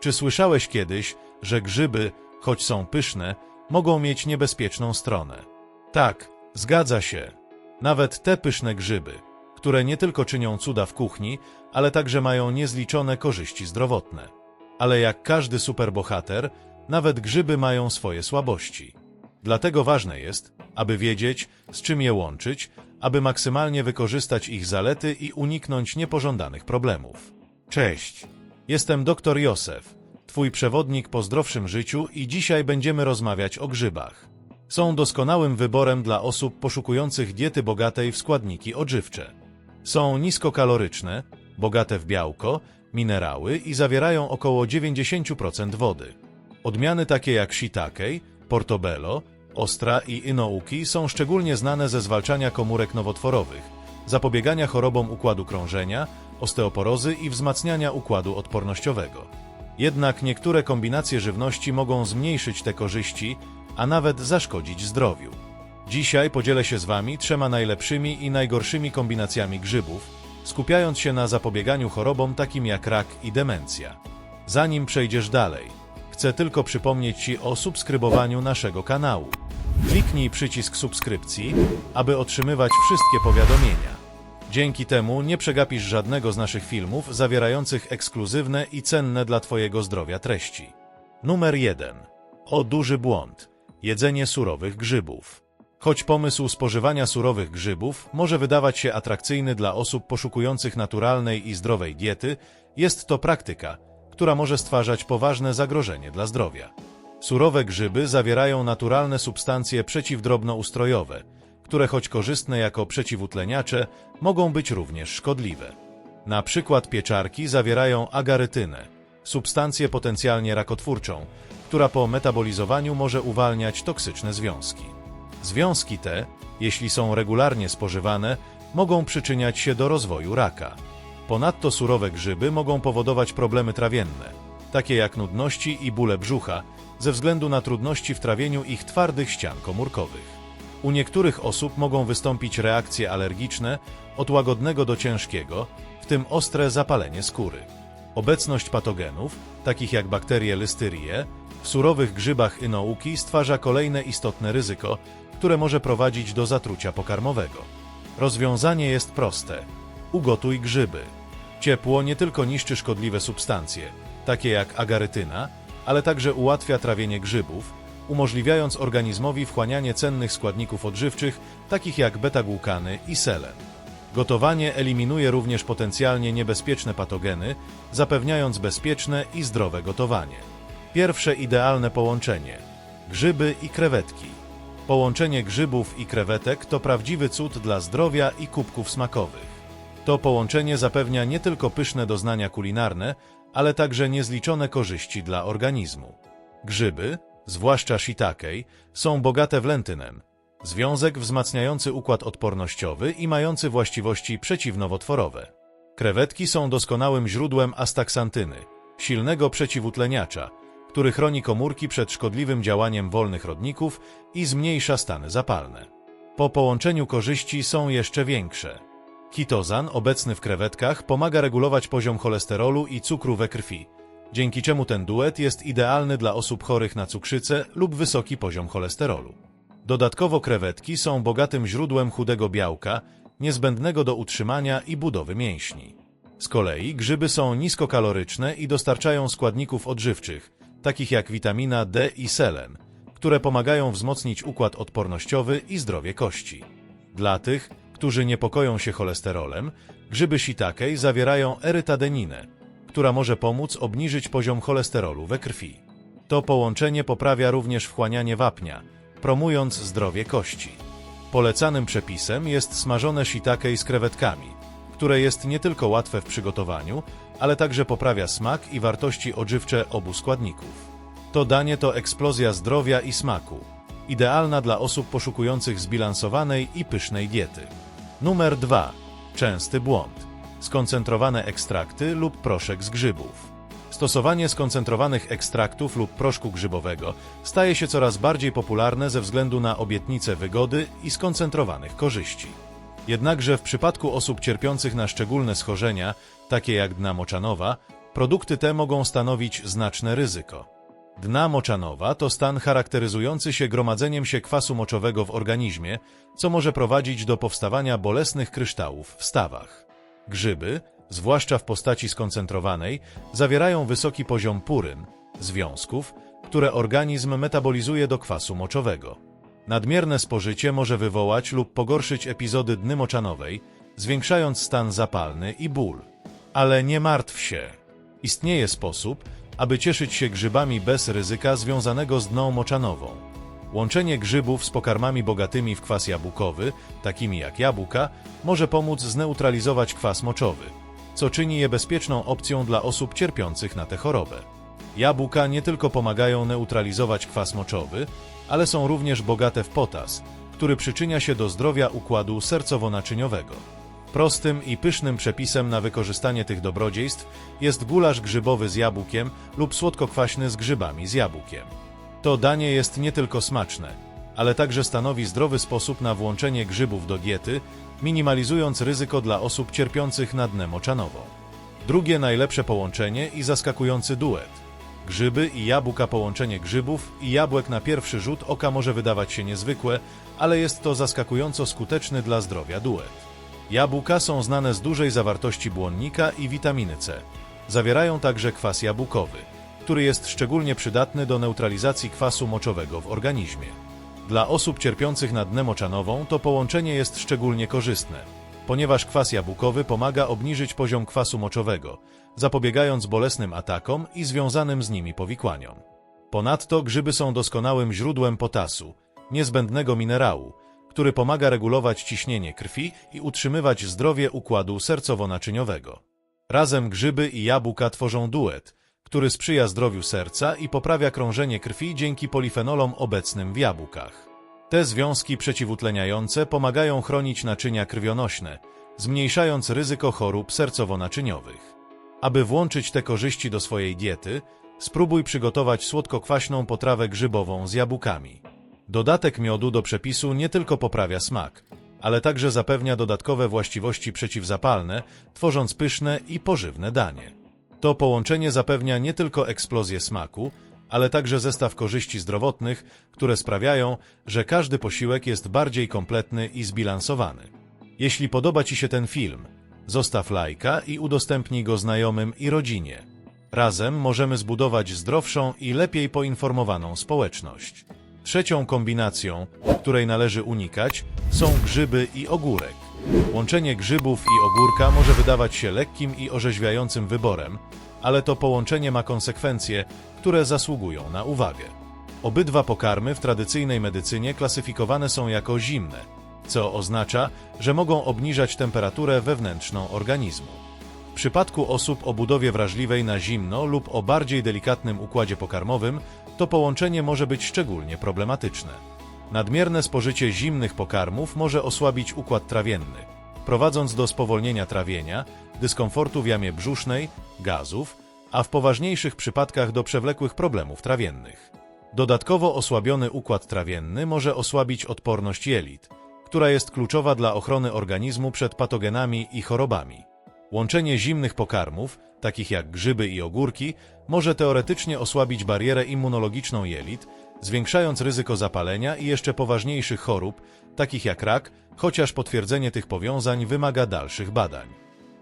Czy słyszałeś kiedyś, że grzyby, choć są pyszne, mogą mieć niebezpieczną stronę? Tak, zgadza się. Nawet te pyszne grzyby, które nie tylko czynią cuda w kuchni, ale także mają niezliczone korzyści zdrowotne. Ale jak każdy superbohater, nawet grzyby mają swoje słabości. Dlatego ważne jest, aby wiedzieć, z czym je łączyć, aby maksymalnie wykorzystać ich zalety i uniknąć niepożądanych problemów. Cześć, jestem dr Józef, Twój przewodnik po zdrowszym życiu i dzisiaj będziemy rozmawiać o grzybach. Są doskonałym wyborem dla osób poszukujących diety bogatej w składniki odżywcze. Są niskokaloryczne, bogate w białko, minerały i zawierają około 90% wody. Odmiany takie jak shiitake, portobello, ostra i inouki są szczególnie znane ze zwalczania komórek nowotworowych, zapobiegania chorobom układu krążenia, osteoporozy i wzmacniania układu odpornościowego. Jednak niektóre kombinacje żywności mogą zmniejszyć te korzyści, a nawet zaszkodzić zdrowiu. Dzisiaj podzielę się z Wami trzema najlepszymi i najgorszymi kombinacjami grzybów, skupiając się na zapobieganiu chorobom takim jak rak i demencja. Zanim przejdziesz dalej, chcę tylko przypomnieć Ci o subskrybowaniu naszego kanału. Kliknij przycisk subskrypcji, aby otrzymywać wszystkie powiadomienia. Dzięki temu nie przegapisz żadnego z naszych filmów zawierających ekskluzywne i cenne dla Twojego zdrowia treści. Numer 1. O duży błąd. Jedzenie surowych grzybów. Choć pomysł spożywania surowych grzybów może wydawać się atrakcyjny dla osób poszukujących naturalnej i zdrowej diety, jest to praktyka, która może stwarzać poważne zagrożenie dla zdrowia. Surowe grzyby zawierają naturalne substancje przeciwdrobnoustrojowe, które choć korzystne jako przeciwutleniacze, mogą być również szkodliwe. Na przykład pieczarki zawierają agarytynę, substancję potencjalnie rakotwórczą, która po metabolizowaniu może uwalniać toksyczne związki. Związki te, jeśli są regularnie spożywane, mogą przyczyniać się do rozwoju raka. Ponadto surowe grzyby mogą powodować problemy trawienne, takie jak nudności i bóle brzucha, ze względu na trudności w trawieniu ich twardych ścian komórkowych. U niektórych osób mogą wystąpić reakcje alergiczne od łagodnego do ciężkiego, w tym ostre zapalenie skóry. Obecność patogenów, takich jak bakterie Listerie, w surowych grzybach inouki stwarza kolejne istotne ryzyko, które może prowadzić do zatrucia pokarmowego. Rozwiązanie jest proste. Ugotuj grzyby. Ciepło nie tylko niszczy szkodliwe substancje, takie jak agarytyna, ale także ułatwia trawienie grzybów, umożliwiając organizmowi wchłanianie cennych składników odżywczych, takich jak beta-głukany i selen. Gotowanie eliminuje również potencjalnie niebezpieczne patogeny, zapewniając bezpieczne i zdrowe gotowanie. Pierwsze idealne połączenie grzyby i krewetki. Połączenie grzybów i krewetek to prawdziwy cud dla zdrowia i kubków smakowych. To połączenie zapewnia nie tylko pyszne doznania kulinarne, ale także niezliczone korzyści dla organizmu. Grzyby, zwłaszcza shiitake, są bogate w lentynem, związek wzmacniający układ odpornościowy i mający właściwości przeciwnowotworowe. Krewetki są doskonałym źródłem astaksantyny, silnego przeciwutleniacza, który chroni komórki przed szkodliwym działaniem wolnych rodników i zmniejsza stany zapalne. Po połączeniu korzyści są jeszcze większe. Kitozan, obecny w krewetkach, pomaga regulować poziom cholesterolu i cukru we krwi, dzięki czemu ten duet jest idealny dla osób chorych na cukrzycę lub wysoki poziom cholesterolu. Dodatkowo krewetki są bogatym źródłem chudego białka, niezbędnego do utrzymania i budowy mięśni. Z kolei grzyby są niskokaloryczne i dostarczają składników odżywczych, takich jak witamina D i selen, które pomagają wzmocnić układ odpornościowy i zdrowie kości. Dla tych, którzy niepokoją się cholesterolem, grzyby shiitake zawierają erytadeninę, która może pomóc obniżyć poziom cholesterolu we krwi. To połączenie poprawia również wchłanianie wapnia, promując zdrowie kości. Polecanym przepisem jest smażone shiitake z krewetkami, które jest nie tylko łatwe w przygotowaniu, ale także poprawia smak i wartości odżywcze obu składników. To danie to eksplozja zdrowia i smaku, idealna dla osób poszukujących zbilansowanej i pysznej diety. Numer 2. Częsty błąd. Skoncentrowane ekstrakty lub proszek z grzybów. Stosowanie skoncentrowanych ekstraktów lub proszku grzybowego staje się coraz bardziej popularne ze względu na obietnice wygody i skoncentrowanych korzyści. Jednakże w przypadku osób cierpiących na szczególne schorzenia, takie jak dna moczanowa, Produkty te mogą stanowić znaczne ryzyko. Dna moczanowa to stan charakteryzujący się gromadzeniem się kwasu moczowego w organizmie, co może prowadzić do powstawania bolesnych kryształów w stawach. Grzyby, zwłaszcza w postaci skoncentrowanej, zawierają wysoki poziom puryn, związków, które organizm metabolizuje do kwasu moczowego. Nadmierne spożycie może wywołać lub pogorszyć epizody dny moczanowej, zwiększając stan zapalny i ból. Ale nie martw się. Istnieje sposób, aby cieszyć się grzybami bez ryzyka związanego z dną moczanową. Łączenie grzybów z pokarmami bogatymi w kwas jabłkowy, takimi jak jabłka, może pomóc zneutralizować kwas moczowy, co czyni je bezpieczną opcją dla osób cierpiących na tę chorobę. Jabłka nie tylko pomagają neutralizować kwas moczowy, ale są również bogate w potas, który przyczynia się do zdrowia układu sercowo-naczyniowego. Prostym i pysznym przepisem na wykorzystanie tych dobrodziejstw jest gulasz grzybowy z jabłkiem lub słodko-kwaśny z grzybami z jabłkiem. To danie jest nie tylko smaczne, ale także stanowi zdrowy sposób na włączenie grzybów do diety, minimalizując ryzyko dla osób cierpiących na dnę moczanową. Drugie najlepsze połączenie i zaskakujący duet. Grzyby i jabłka połączenie grzybów i jabłek na pierwszy rzut oka może wydawać się niezwykłe, ale jest to zaskakująco skuteczny dla zdrowia duet. Jabłka są znane z dużej zawartości błonnika i witaminy C. Zawierają także kwas jabłkowy, który jest szczególnie przydatny do neutralizacji kwasu moczowego w organizmie. Dla osób cierpiących na dnę moczanową to połączenie jest szczególnie korzystne, ponieważ kwas jabłkowy pomaga obniżyć poziom kwasu moczowego, zapobiegając bolesnym atakom i związanym z nimi powikłaniom. Ponadto grzyby są doskonałym źródłem potasu, niezbędnego minerału, który pomaga regulować ciśnienie krwi i utrzymywać zdrowie układu sercowo-naczyniowego. Razem grzyby i jabłka tworzą duet, który sprzyja zdrowiu serca i poprawia krążenie krwi dzięki polifenolom obecnym w jabłkach. Te związki przeciwutleniające pomagają chronić naczynia krwionośne, zmniejszając ryzyko chorób sercowo-naczyniowych. Aby włączyć te korzyści do swojej diety, spróbuj przygotować słodko-kwaśną potrawę grzybową z jabłkami. Dodatek miodu do przepisu nie tylko poprawia smak, ale także zapewnia dodatkowe właściwości przeciwzapalne, tworząc pyszne i pożywne danie. To połączenie zapewnia nie tylko eksplozję smaku, ale także zestaw korzyści zdrowotnych, które sprawiają, że każdy posiłek jest bardziej kompletny i zbilansowany. Jeśli podoba Ci się ten film, zostaw lajka i udostępnij go znajomym i rodzinie. Razem możemy zbudować zdrowszą i lepiej poinformowaną społeczność. Trzecią kombinacją, której należy unikać, są grzyby i ogórek. Łączenie grzybów i ogórka może wydawać się lekkim i orzeźwiającym wyborem, ale to połączenie ma konsekwencje, które zasługują na uwagę. Obydwa pokarmy w tradycyjnej medycynie klasyfikowane są jako zimne, co oznacza, że mogą obniżać temperaturę wewnętrzną organizmu. W przypadku osób o budowie wrażliwej na zimno lub o bardziej delikatnym układzie pokarmowym, to połączenie może być szczególnie problematyczne. Nadmierne spożycie zimnych pokarmów może osłabić układ trawienny, prowadząc do spowolnienia trawienia, dyskomfortu w jamie brzusznej, gazów, a w poważniejszych przypadkach do przewlekłych problemów trawiennych. Dodatkowo osłabiony układ trawienny może osłabić odporność jelit, która jest kluczowa dla ochrony organizmu przed patogenami i chorobami. Łączenie zimnych pokarmów, takich jak grzyby i ogórki, może teoretycznie osłabić barierę immunologiczną jelit, zwiększając ryzyko zapalenia i jeszcze poważniejszych chorób, takich jak rak, chociaż potwierdzenie tych powiązań wymaga dalszych badań.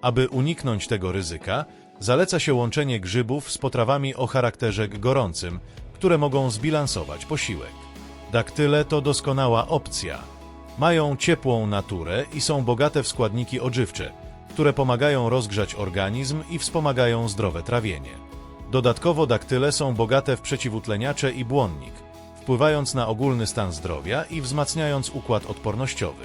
Aby uniknąć tego ryzyka, zaleca się łączenie grzybów z potrawami o charakterze gorącym, które mogą zbilansować posiłek. Daktyle to doskonała opcja. Mają ciepłą naturę i są bogate w składniki odżywcze, które pomagają rozgrzać organizm i wspomagają zdrowe trawienie. Dodatkowo daktyle są bogate w przeciwutleniacze i błonnik, wpływając na ogólny stan zdrowia i wzmacniając układ odpornościowy.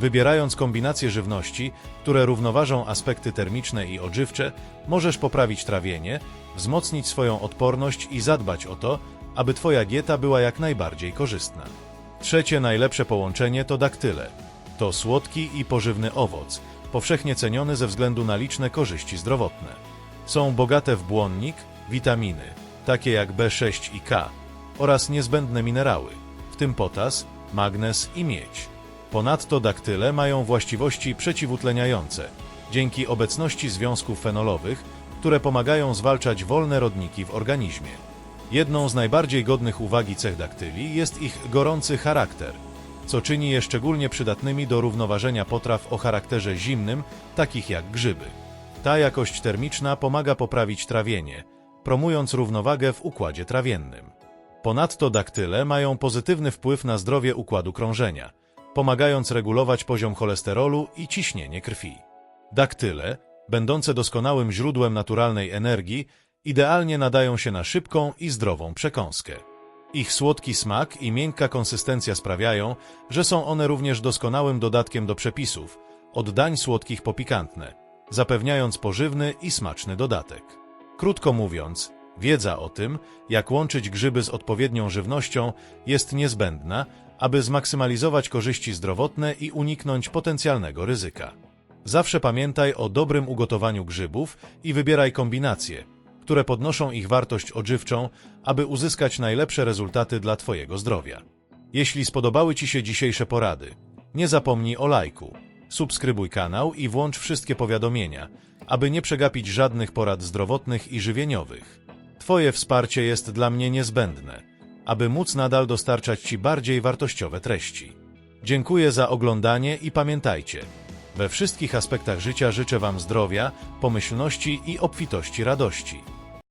Wybierając kombinacje żywności, które równoważą aspekty termiczne i odżywcze, możesz poprawić trawienie, wzmocnić swoją odporność i zadbać o to, aby Twoja dieta była jak najbardziej korzystna. Trzecie najlepsze połączenie to daktyle. To słodki i pożywny owoc, powszechnie ceniony ze względu na liczne korzyści zdrowotne. Są bogate w błonnik, witaminy, takie jak B6 i K, oraz niezbędne minerały, w tym potas, magnez i miedź. Ponadto daktyle mają właściwości przeciwutleniające, dzięki obecności związków fenolowych, które pomagają zwalczać wolne rodniki w organizmie. Jedną z najbardziej godnych uwagi cech daktyli jest ich gorący charakter, co czyni je szczególnie przydatnymi do równoważenia potraw o charakterze zimnym, takich jak grzyby. Ta jakość termiczna pomaga poprawić trawienie, promując równowagę w układzie trawiennym. Ponadto daktyle mają pozytywny wpływ na zdrowie układu krążenia, pomagając regulować poziom cholesterolu i ciśnienie krwi. Daktyle, będące doskonałym źródłem naturalnej energii, idealnie nadają się na szybką i zdrową przekąskę. Ich słodki smak i miękka konsystencja sprawiają, że są one również doskonałym dodatkiem do przepisów, od dań słodkich po pikantne, zapewniając pożywny i smaczny dodatek. Krótko mówiąc, wiedza o tym, jak łączyć grzyby z odpowiednią żywnością, jest niezbędna, aby zmaksymalizować korzyści zdrowotne i uniknąć potencjalnego ryzyka. Zawsze pamiętaj o dobrym ugotowaniu grzybów i wybieraj kombinacje, które podnoszą ich wartość odżywczą, aby uzyskać najlepsze rezultaty dla Twojego zdrowia. Jeśli spodobały Ci się dzisiejsze porady, nie zapomnij o lajku, subskrybuj kanał i włącz wszystkie powiadomienia, aby nie przegapić żadnych porad zdrowotnych i żywieniowych. Twoje wsparcie jest dla mnie niezbędne, aby móc nadal dostarczać Ci bardziej wartościowe treści. Dziękuję za oglądanie i pamiętajcie, we wszystkich aspektach życia życzę Wam zdrowia, pomyślności i obfitości radości.